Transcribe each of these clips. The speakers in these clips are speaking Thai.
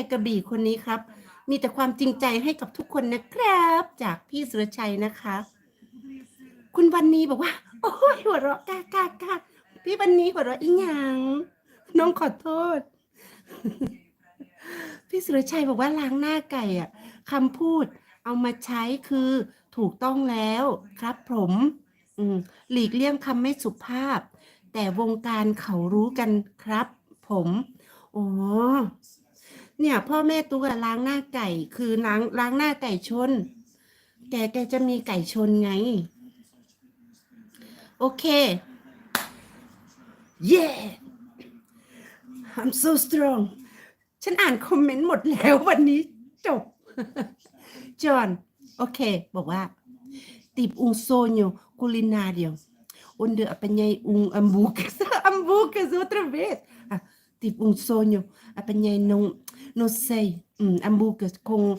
ยกระบี่คนนี้ครับ มีแต่ความจริงใจให้กับทุกคนนะครับ จากพี่สุรชัยนะคะ คุณวันนี้บอกว่า โอ้ยหัวเราะกากากาพี่วันนี้หัวเราะอีหยังน้องขอโทษ พี่สุรชัยบอกว่าล้างหน้าไก่อะคำพูดเอามาใช้คือถูกต้องแล้วครับผมอืมหลีกเลี่ยงคำไม่สุภาพ แต่วงการเขารู้กันครับ ผม โอ้ เนี่ย พ่อแม่ตุ๊กอะล้างหน้าไก่ คือล้างล้างหน้าไก่ชน แกแกจะมีไก่ชนไง โอเค yeah I'm so strong ฉันอ่านคอมเมนต์หมดแล้ววันนี้จบ จอห์นโอเค บอกว่า tipo um sonho culinário onde apanhei um hambúrguer hambúrguer outra vez ah, tipo um sonho apanhei não não sei um hambúrguer com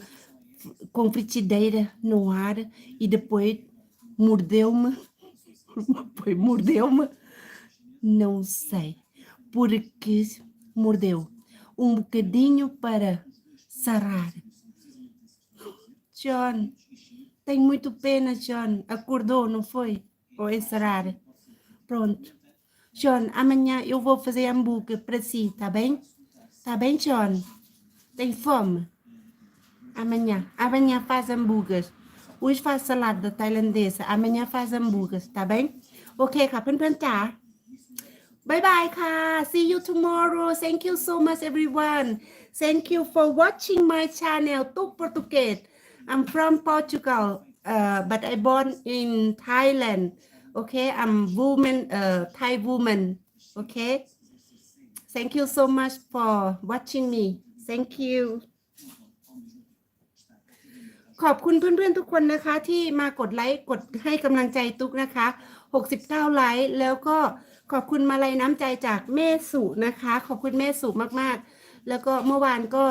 com frigideira no ar e depois mordeu-me depois mordeu-me não sei porque mordeu um bocadinho para sarar John tem muito pena, John. Acordou, não foi? Ou é sarar? Pronto. John, amanhã eu vou fazer hambúrguer para si, tá bem? Tá bem, John? Tem fome? Amanhã. Amanhã faz hambúrguer. Hoje faz salada tailandesa. Amanhã faz hambúrguer, tá bem? โอเคค่ะเพื่อนๆจ๋าบายบายค่ะ see you tomorrow thank you so much everyone thank you for watching my channel ตุ๊กโปรตุเกส I'm from Portugal uh, but I born in Thailand okay I'm woman uh, Thai woman okay thank you so much for watching me thank you ขอบคุณเพื่อนๆทุกคนนะคะที่มากดไลค์กดให้กำลังใจตุ๊กนะคะ 69 ไลค์แล้วก็ขอบคุณมาลัยน้ำใจจากแม่สุนะคะ ขอบคุณแม่สุมากๆ แล้วก็เมื่อวานก็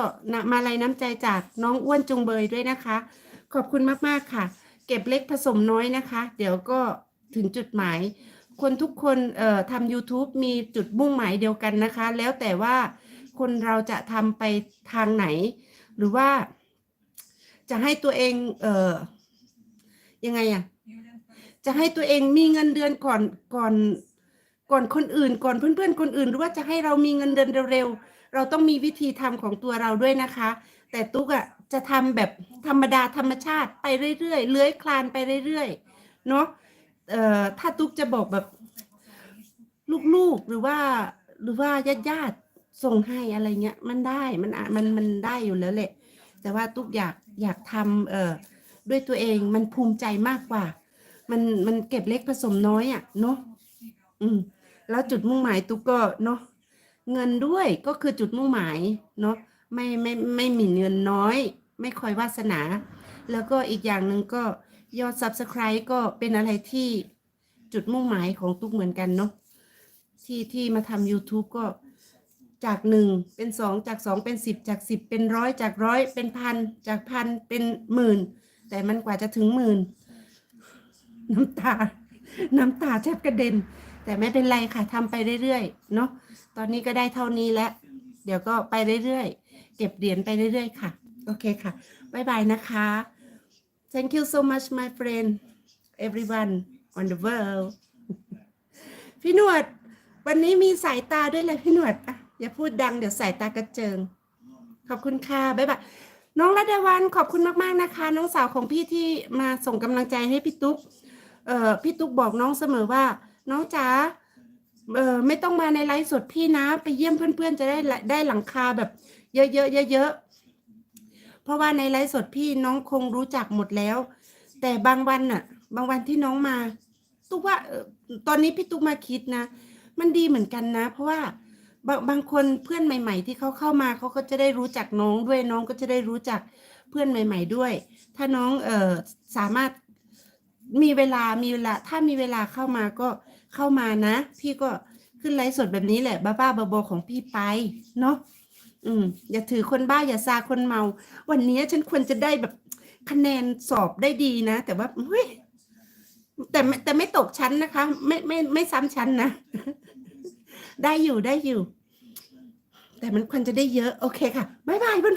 มาลัยน้ำใจจากน้องอ้วนจุงเบยด้วยนะคะ ขอบคุณมากๆค่ะ เก็บเล็กผสมน้อยนะคะ เดี๋ยวก็ ถึงจุดหมาย คนทุกคนเอ่อทำ YouTube มีจุดมุ่งหมายเดียวกันนะคะ แล้วแต่ว่าคนเราจะทำไปทางไหน หรือว่าจะให้ตัวเองเอ่อยังไงอะจะให้ตัวเองมีเงินเดือนก่อนก่อนก่อนคนอื่น ก่อนเพื่อนๆคนอื่น หรือว่าจะให้เรามีเงินเดือนเร็วๆเราต้องมีวิธีทำของตัวเราด้วยนะคะ แต่ตุ๊กอะจะทำแบบธรรมดาธรรมชาติไปเรื่อยๆเลื้อยคลานไปเรื่อยๆเนาะ เอ่อถ้าตุ๊กจะบอกแบบลูกๆหรือว่า หรือว่าญาติๆส่งให้อะไรเงี้ย มันได้มันอะมันมันได้อยู่แล้วแหละ แต่ว่าตุ๊กอยากอยากทำเอ่อด้วยตัวเองมันภูมิใจมากกว่า มันมันเก็บเล็กผสมน้อยอะ่ะเนาะอืม แล้วจุดมุ่งหมายตุ๊กก็เนาะเงินด้วยก็คือจุดมุ่งหมายเนาะไม่ไม่ไม่หมิ่นเงินน้อย ไม่คอยวาสนา แล้วก็อีกอย่างหนึ่งก็ ยอด subscribe ก็เป็นอะไรที่จุดมุ่งหมายของตุ๊กเหมือนกันเนาะที่ที่มาทำ YouTube ก็จากหนึ่งเป็นสองจากสองเป็นสิบจากสิบเป็นร้อยจากร้อยเป็นพันจากพันเป็นหมื่น แต่มันกว่าจะถึงหมื่น น้ำตา น้ำตาแทบกระเด็น แต่ไม่เป็นไรค่ะทำไปเรื่อยๆเนาะตอนนี้ก็ได้เท่านี้แล้ว เดี๋ยวก็ไปเรื่อยๆ เก็บเหรียญไปเรื่อยๆ ค่ะ โอเคค่ะ บ๊ายบายนะคะ thank you so much my friend everyone on the world พี่หนวด วันนี้มีสายตาด้วยเลยพี่หนวดอะอย่าพูดดังเดี๋ยวสายตากระเจิง ขอบคุณค่ะบ๊ายบายน้องรัตวันขอบคุณมากๆนะคะ น้องสาวของพี่ที่มาส่งกำลังใจให้พี่ตุ๊กเอ่อพี่ตุ๊กบอกน้องเสมอว่า น้องจ๋าเอ่อไม่ต้องมาในไลฟ์สดพี่นะ ไปเยี่ยมเพื่อนๆจะได้ได้หลังคาแบบ เยอะๆเยอะๆ ราะว่าในไลฟ์สดพี่น้องคงรู้จักหมดแล้ว แต่บางวันน่ะ บางวันที่น้องมา ตุ๊กว่าตอนนี้พี่ตุ๊กมาคิดนะ มันดีเหมือนกันนะ เพราะว่าบางบางคนเพื่อนใหม่ ๆ ที่เขาเข้ามาเขาก็จะได้รู้จักน้องด้วยน้องก็จะได้รู้จักเพื่อนใหม่ ๆ ด้วย ถ้าน้องเออสามารถมีเวลามีเวลา ถ้ามีเวลาเข้ามาก็เข้ามานะ พี่ก็ขึ้นไลฟ์สดแบบนี้แหละ บ้าๆบอๆของพี่ไปเนาะ อืม อย่าถือคนบ้าอย่าซาคนเมา วันนี้ฉันควรจะได้แบบคะแนนสอบได้ดีนะ แต่ว่าเฮ้ยแต่ไม่แต่ไม่ตกชั้นนะคะ ไม่ไม่ไม่ซ้ำชั้นนะ ได้อยู่ได้อยู่ แต่มันควรจะได้เยอะ โอเคค่ะ บ๊ายบายเพื่อน